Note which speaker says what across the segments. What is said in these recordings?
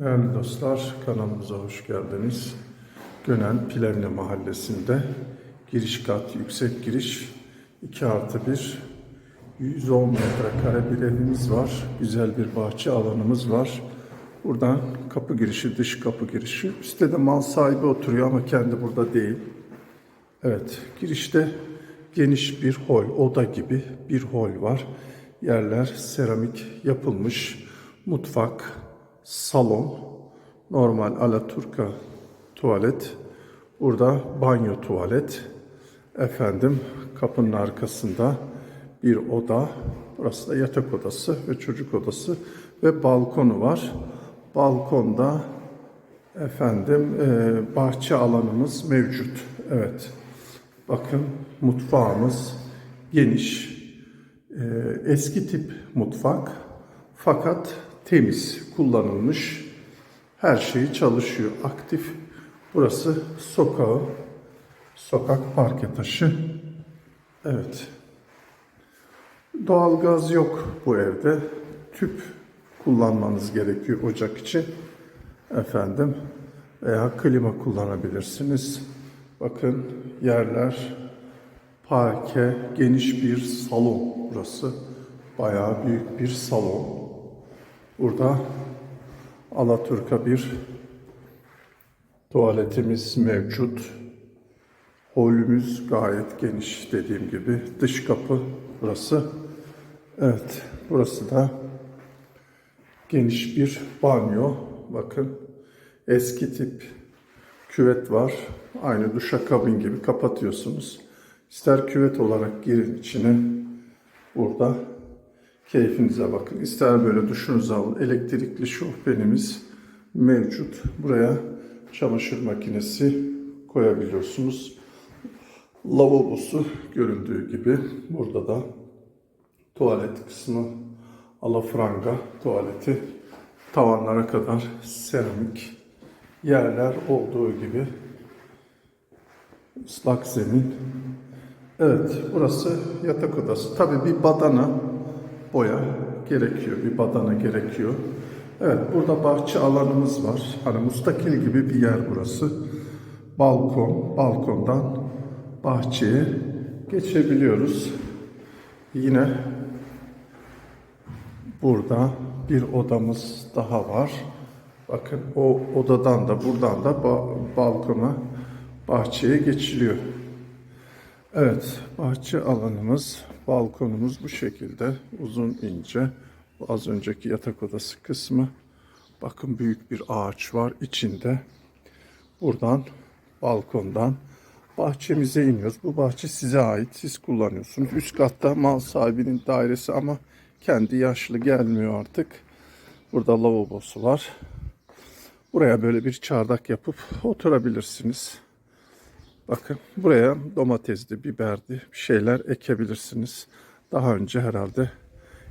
Speaker 1: Değerli dostlar, kanalımıza hoş geldiniz. Gönen Plevne Mahallesi'nde giriş kat, yüksek giriş 2 artı 1, 110 metrekare bir evimiz var. Güzel bir bahçe alanımız var. Buradan kapı girişi, dış kapı girişi. Üstte de mal sahibi oturuyor ama kendi burada değil. Evet, girişte geniş bir hol, oda gibi bir hol var. Yerler seramik yapılmış. Mutfak, salon, normal alaturka tuvalet. Burada banyo tuvalet. Efendim kapının arkasında bir oda. Burası da yatak odası ve çocuk odası ve balkonu var. Balkonda efendim e, bahçe alanımız mevcut. Evet. Bakın mutfağımız geniş. E, eski tip mutfak fakat temiz kullanılmış. Her şeyi çalışıyor. Aktif. Burası sokağı. Sokak parke taşı. Evet. Doğalgaz yok bu evde. Tüp kullanmanız gerekiyor ocak için. Efendim veya klima kullanabilirsiniz. Bakın yerler parke, geniş bir salon burası. Bayağı büyük bir salon. Burada Alaturka bir tuvaletimiz mevcut. Holümüz gayet geniş dediğim gibi. Dış kapı burası. Evet, burası da geniş bir banyo. Bakın eski tip küvet var. Aynı duşakabin gibi kapatıyorsunuz. İster küvet olarak girin içine. Burada keyfinize bakın. İster böyle duşunuzu alın. Elektrikli şofbenimiz mevcut. Buraya çamaşır makinesi koyabiliyorsunuz. Lavabosu görüldüğü gibi burada da tuvalet kısmı alafranga tuvaleti tavanlara kadar seramik yerler olduğu gibi ıslak zemin. Evet, burası yatak odası. Tabii bir badana boya gerekiyor, bir badana gerekiyor. Evet, burada bahçe alanımız var. Hani mustakil gibi bir yer burası. Balkon, balkondan bahçeye geçebiliyoruz. Yine burada bir odamız daha var. Bakın o odadan da buradan da ba- balkona, bahçeye geçiliyor. Evet, bahçe alanımız, balkonumuz bu şekilde uzun ince. Az önceki yatak odası kısmı. Bakın büyük bir ağaç var içinde. Buradan balkondan bahçemize iniyoruz. Bu bahçe size ait. Siz kullanıyorsunuz. Üst katta mal sahibinin dairesi ama kendi yaşlı gelmiyor artık. Burada lavabosu var. Buraya böyle bir çardak yapıp oturabilirsiniz. Bakın buraya domatesli, biberli bir şeyler ekebilirsiniz. Daha önce herhalde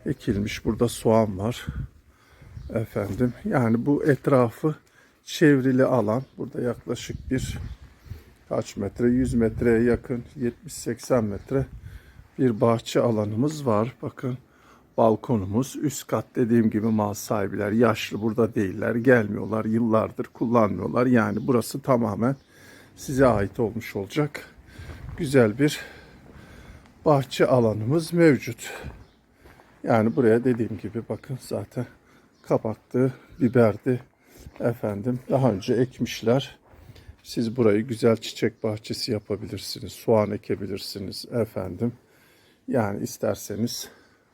Speaker 1: ekilmiş. Burada soğan var. Efendim yani bu etrafı çevrili alan. Burada yaklaşık bir kaç metre? 100 metreye yakın 70-80 metre bir bahçe alanımız var. Bakın balkonumuz üst kat dediğim gibi mal sahibiler yaşlı burada değiller gelmiyorlar yıllardır kullanmıyorlar yani burası tamamen size ait olmuş olacak. Güzel bir bahçe alanımız mevcut. Yani buraya dediğim gibi bakın zaten kapaktı biberdi. Efendim daha önce ekmişler. Siz burayı güzel çiçek bahçesi yapabilirsiniz soğan ekebilirsiniz efendim. Yani isterseniz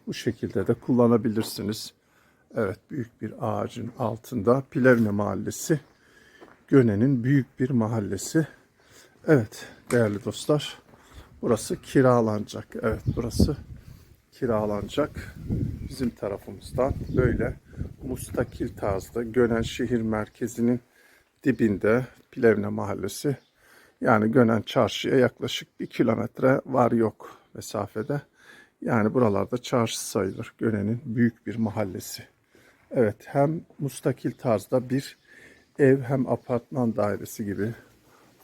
Speaker 1: bu şekilde de kullanabilirsiniz. Evet büyük bir ağacın altında Plevne Mahallesi Göne'nin büyük bir mahallesi. Evet değerli dostlar burası kiralanacak. Evet burası kiralanacak. Bizim tarafımızdan böyle mustakil tarzda Gönen şehir merkezinin dibinde Plevne Mahallesi. Yani Gönen çarşıya yaklaşık bir kilometre var yok mesafede. Yani buralarda çarşı sayılır. Göne'nin büyük bir mahallesi. Evet hem mustakil tarzda bir ev hem apartman dairesi gibi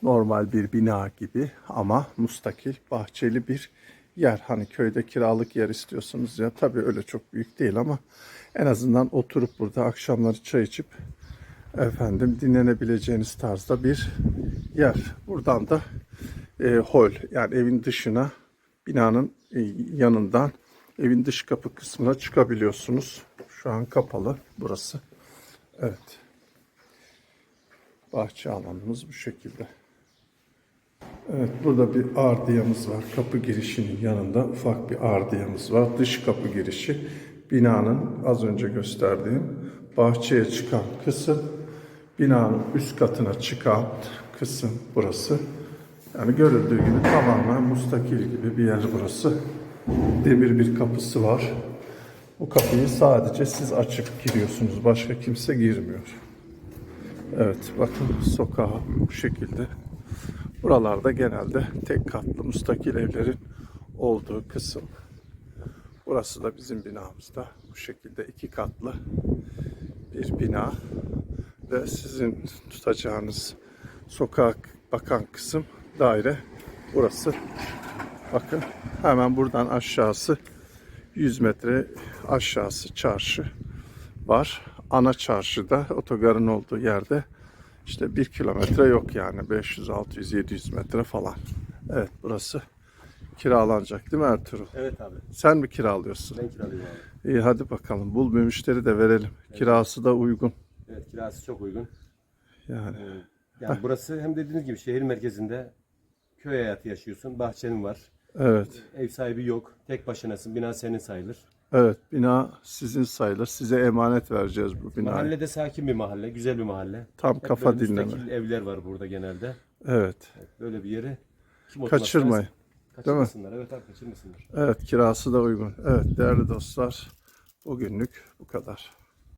Speaker 1: normal bir bina gibi ama mustakil bahçeli bir yer. Hani köyde kiralık yer istiyorsunuz ya tabii öyle çok büyük değil ama en azından oturup burada akşamları çay içip efendim dinlenebileceğiniz tarzda bir yer. Buradan da e, hol yani evin dışına binanın e, yanından evin dış kapı kısmına çıkabiliyorsunuz. Şu an kapalı burası. Evet. Bahçe alanımız bu şekilde. Evet burada bir ardiyamız var. Kapı girişinin yanında ufak bir ardiyamız var. Dış kapı girişi binanın az önce gösterdiğim bahçeye çıkan kısım binanın üst katına çıkan kısım burası. Yani görüldüğü gibi tamamen mustakil gibi bir yer burası. Demir bir kapısı var. Bu kapıyı sadece siz açıp giriyorsunuz. Başka kimse girmiyor. Evet bakın sokağı bu şekilde. Buralarda genelde tek katlı mustakil evlerin olduğu kısım. Burası da bizim binamızda. Bu şekilde iki katlı bir bina. Ve sizin tutacağınız sokak bakan kısım daire burası. Bakın hemen buradan aşağısı 100 metre aşağısı çarşı var. Ana çarşıda otogarın olduğu yerde işte 1 kilometre yok yani 500, 600, 700 metre falan. Evet burası kiralanacak değil mi Ertuğrul?
Speaker 2: Evet abi.
Speaker 1: Sen mi kiralıyorsun?
Speaker 2: Ben kiralıyorum abi.
Speaker 1: İyi hadi bakalım bul bir müşteri de verelim. Kirası da uygun.
Speaker 2: Evet kirası çok uygun.
Speaker 1: Yani
Speaker 2: Yani burası hem dediğiniz gibi şehir merkezinde köy hayatı yaşıyorsun. Bahçenin var.
Speaker 1: evet.
Speaker 2: Ev sahibi yok. Tek başınasın. Bina senin sayılır.
Speaker 1: Evet bina sizin sayılır. Size emanet vereceğiz bu binayı.
Speaker 2: Mahallede sakin bir mahalle. Güzel bir mahalle.
Speaker 1: Tam
Speaker 2: Hep
Speaker 1: kafa
Speaker 2: böyle
Speaker 1: dinleme.
Speaker 2: müstakil evler var burada genelde.
Speaker 1: Evet.
Speaker 2: Böyle bir yeri kim oturmak
Speaker 1: Kaçırmayın.
Speaker 2: istemez? Kaçırmasınlar. Evet abi kaçırmasınlar.
Speaker 1: Evet kirası da uygun. Evet değerli dostlar bugünlük bu kadar.